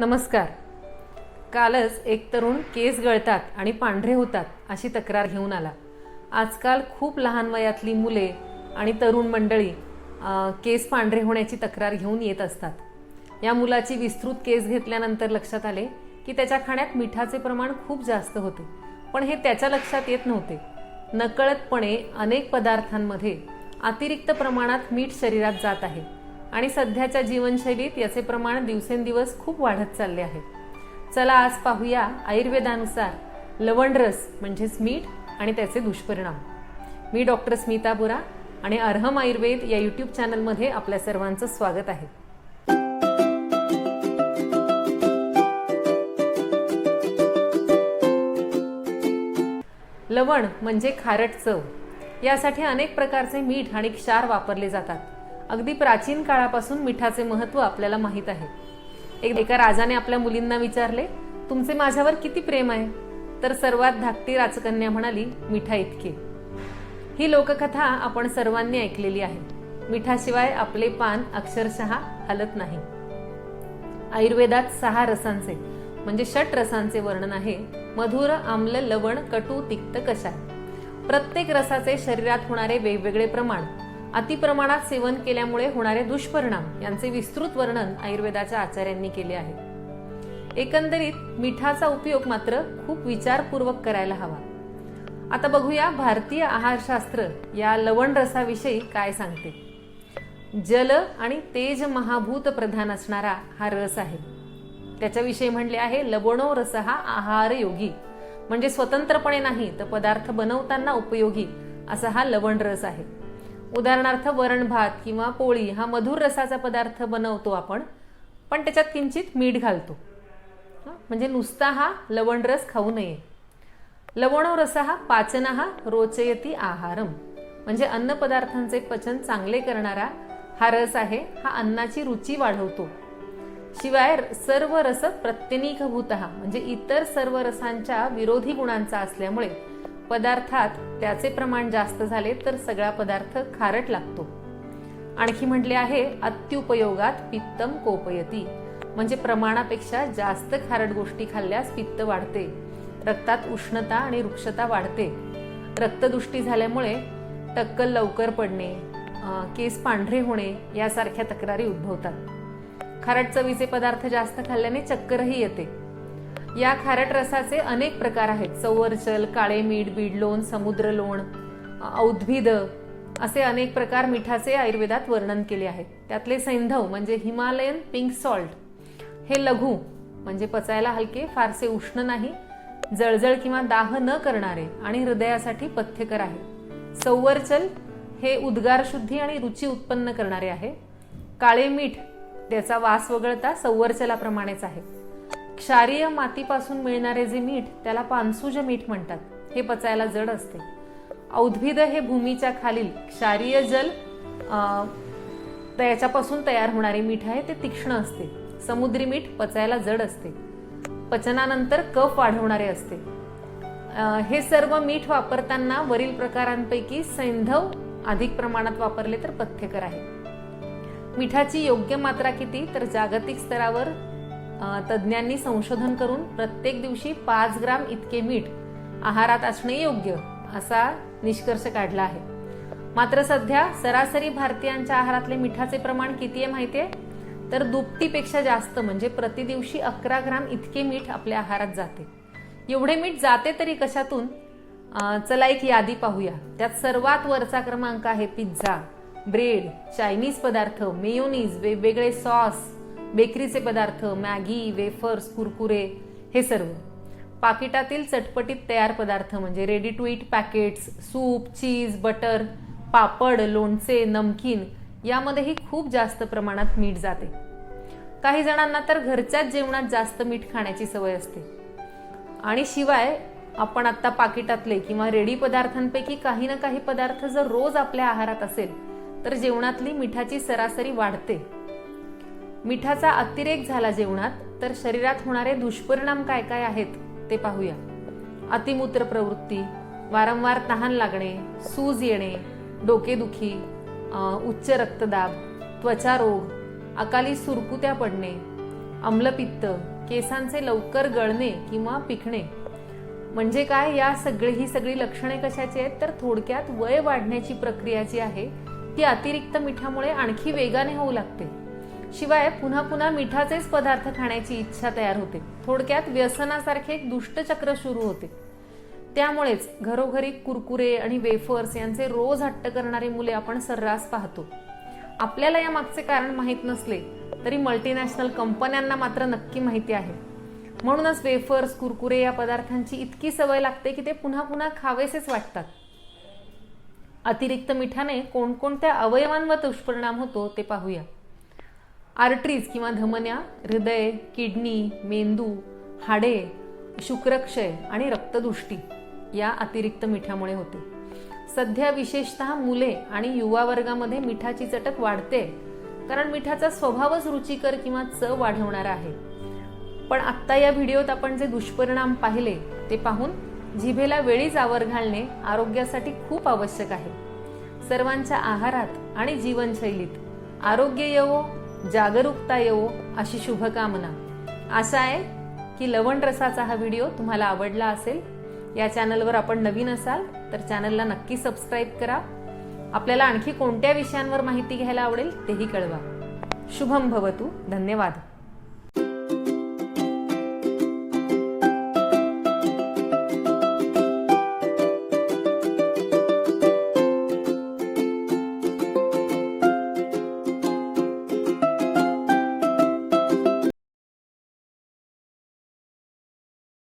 नमस्कार. कालच एक तरुण केस गळतात आणि पांढरे होतात अशी तक्रार घेऊन आला. आजकाल खूप लहान वयातली मुले आणि तरुण मंडळी केस पांढरे होण्याची तक्रार घेऊन येत असतात. या मुलाची विस्तृत केस घेतल्यानंतर लक्षात आले की त्याच्या खाण्यात मिठाचे प्रमाण खूप जास्त होते पण हे त्याच्या लक्षात येत नव्हते. नकळतपणे अनेक पदार्थांमध्ये अतिरिक्त प्रमाणात मीठ शरीरात जात आहे. आणि सध्याच्या जीवनशैलीत याचे प्रमाण दिवसेंदिवस खूप वाढत चालले आहे. चला आज पाहूया आयुर्वेदानुसार लवणरस म्हणजेच मीठ आणि त्याचे दुष्परिणाम. मी डॉक्टर स्मिता बोरा आणि अर्हम आयुर्वेद या यूट्यूब चॅनलमध्ये आपल्या सर्वांचं स्वागत आहे. लवण म्हणजे खारट चव. यासाठी अनेक प्रकारचे मीठ आणि क्षार वापरले जातात. अगदी प्राचीन काळापासून मिठाचे महत्त्व आपल्याला माहीत आहे. एक- एका राजाने आपल्या मुलींना विचारले तुमचे माझ्यावर किती प्रेम आहे? तर सर्वात धाकटी राजकन्या म्हणाली मिठा इतके. ही लोककथा आपण सर्वांनी ऐकलेली आहे. मिठाशिवाय आपले पान अक्षरशः हलत नाही. आयुर्वेदात सहा रसांचे म्हणजे षट रसांचे वर्णन आहे. मधुर आम्ल लवण कटू तिक्त कशा. प्रत्येक रसाचे शरीरात होणारे वेगवेगळे प्रमाण अतिप्रमाणात सेवन केल्यामुळे होणारे दुष्परिणाम यांचे विस्तृत वर्णन आयुर्वेदाच्या आचार्यांनी केले आहे. एकंदरीत मिठाचा उपयोग मात्र खूप विचारपूर्वक करायला हवा. आता बघूया भारतीय आहारशास्त्र या लवण रसाविषयी काय सांगते. जल आणि तेज महाभूत प्रधान असणारा हा रस आहे. त्याच्याविषयी म्हणले आहे लवणो रस हा आहार योगी म्हणजे स्वतंत्रपणे नाही तर पदार्थ बनवताना उपयोगी असा हा लवण रस आहे. उदाहरणार्थ वरण भात किंवा पोळी हा मधुर रसाचा पदार्थ बनवतो आपण पण त्याच्यात किंचित मीठ घालतो. म्हणजे नुसता हा लवण रस खाऊ नये. लवणो रस हा पाचन हा रोचयती आहारम. म्हणजे अन्न पदार्थांचे पचन चांगले करणारा हा रस आहे हा अन्नाची रुची वाढवतो. शिवाय सर्व रस प्रत्यनिकभूत म्हणजे इतर सर्व रसांच्या विरोधी गुणांचा असल्यामुळे पदार्थात त्याचे प्रमाण जास्त झाले तर सगळा पदार्थ खारट लागतो. आणखी म्हटले आहे अत्युपयोगात पित्तम कोपयती. म्हणजे प्रमाणापेक्षा जास्त खारट गोष्टी खाल्ल्यास पित्त वाढते. रक्तात उष्णता आणि वृक्षता वाढते. रक्तदुष्टी झाल्यामुळे टक्कल लवकर पडणे केस पांढरे होणे यासारख्या तक्रारी उद्भवतात. खारट चवीचे पदार्थ जास्त खाल्ल्याने चक्करही येते. या खारट रसाचे अनेक प्रकार आहेत. सौवर्चल काळे मीठ बीडलोण समुद्र लोण औद्भिद असे अनेक प्रकार मिठाचे आयुर्वेदात वर्णन केले आहे. त्यातले सैंधव म्हणजे हिमालयन पिंक सॉल्ट. हे लघु म्हणजे पचायला हलके फारसे उष्ण नाही जळजळ किंवा दाह न करणारे आणि हृदयासाठी पथ्यकर आहे. सौवरचल हे उद्गार शुद्धी आणि रुची उत्पन्न करणारे आहे. काळे मीठ त्याचा वास वगळता संवर्चलाप्रमाणेच आहे. क्षारीय मातीपासून मिळणारे जे मीठ त्याला पानसुज मीठ म्हणतात. हे पचायला जड असते. औद्भिद हे भूमीच्या खालील क्षारीय जल त्याच्यापासून तयार होणारे मीठ आहे ते तीक्ष्ण असते. समुद्री मीठ पचायला जड असते. पचनानंतर कफ वाढवणारे असते. हे सर्व मीठ वापरताना वरील प्रकारांपैकी सैंधव अधिक प्रमाणात वापरले तर पथ्यकर आहे. मिठाची योग्य मात्रा किती तर जागतिक स्तरावर तज्ज्ञांनी संशोधन करून प्रत्येक दिवशी पाच ग्राम इतके मीठ आहारात असणे योग्य असा निष्कर्ष काढला आहे. मात्र सध्या सरासरी भारतीयांच्या आहारातले मिठाचे प्रमाण किती आहे माहितीये तर दुपटीपेक्षा जास्त म्हणजे प्रतिदिवशी अकरा ग्राम इतके मीठ आपल्या आहारात जाते. एवढे मीठ जाते तरी कशातून? चला एक यादी पाहूया. त्यात सर्वात वरचा क्रमांक आहे पिझ्झा ब्रेड चायनीज पदार्थ मेयोनीज वेगवेगळे सॉस बेकरीचे पदार्थ मॅगी वेफर्स कुरकुरे हे सर्व. पाकिटातील चटपटीत तयार पदार्थ म्हणजे ready to eat packets soup cheese butter papad लोणचे नमकीन यामध्येही खूप जास्त प्रमाणात मीठ जाते. काही जणांना तर घरच्याच जेवणात जास्त मीठ खाण्याची सवय असते. आणि शिवाय आपण आत्ता पाकिटातले किंवा रेडी पदार्थांपैकी काही ना काही पदार्थ जर रोज आपल्या आहारात असेल तर जेवणातली मिठाची सरासरी वाढते. मिठाचा अतिरेक झाला जेवणात तर शरीरात होणारे दुष्परिणाम काय काय आहेत ते पाहूया. अतिमूत्र प्रवृत्ती वारंवार तहान लागणे सूज येणे डोकेदुखी उच्च रक्तदाब त्वचा रोग अकाली सुरकुत्या पडणे आम्लपित्त केसांचे लवकर गळणे किंवा पिकणे. म्हणजे काय? या सगळी ही सगळी लक्षणे कशाची आहेत? तर थोडक्यात वय वाढण्याची प्रक्रिया जी आहे ती अतिरिक्त मिठामुळे आणखी वेगाने होऊ लागते. शिवाय पुन्हा पुन्हा मिठाचेच पदार्थ खाण्याची इच्छा तयार होते. थोडक्यात व्यसनासारखे एक दुष्टचक्र सुरू होते. त्यामुळेच घरोघरी कुरकुरे आणि वेफर्स यांचे रोज हट्ट करणारी मुले आपण सर्रास पाहतो. आपल्याला या मागचे कारण माहीत नसले तरी मल्टीनॅशनल कंपन्यांना मात्र नक्की माहिती आहे. म्हणूनच वेफर्स कुरकुरे या पदार्थांची इतकी सवय लागते की ते पुन्हा पुन्हा खावेसेच वाटतात. अतिरिक्त मिठाने कोणकोणत्या अवयवांवर दुष्परिणाम होतो ते पाहूया. आर्टरीज किंवा धमन्या हृदय किडनी मेंदू हाडे शुक्रक्षय आणि रक्तदृष्टी या अतिरिक्त मिठामुळे होते. सध्या विशेषतः मुले आणि युवा वर्गामध्ये मिठाची चटक वाढते कारण मिठाचा स्वभावच रुचिकर किंवा चव वाढवणारा आहे. पण आत्ता या व्हिडिओत आपण जे दुष्परिणाम पाहिले ते पाहून जिभेला वेळीच आवर घालणे आरोग्यासाठी खूप आवश्यक आहे. सर्वांच्या आहारात आणि जीवनशैलीत आरोग्य येवो जागरूकता येवो अशी शुभकामना. असं आहे की लवण रसाचा हा व्हिडिओ तुम्हाला आवडला असेल. या चॅनलवर आपण नवीन असाल तर चॅनलला नक्की सबस्क्राईब करा. आपल्याला आणखी कोणत्या विषयांवर माहिती घ्यायला आवडेल तेही कळवा. शुभम भवतू. धन्यवाद.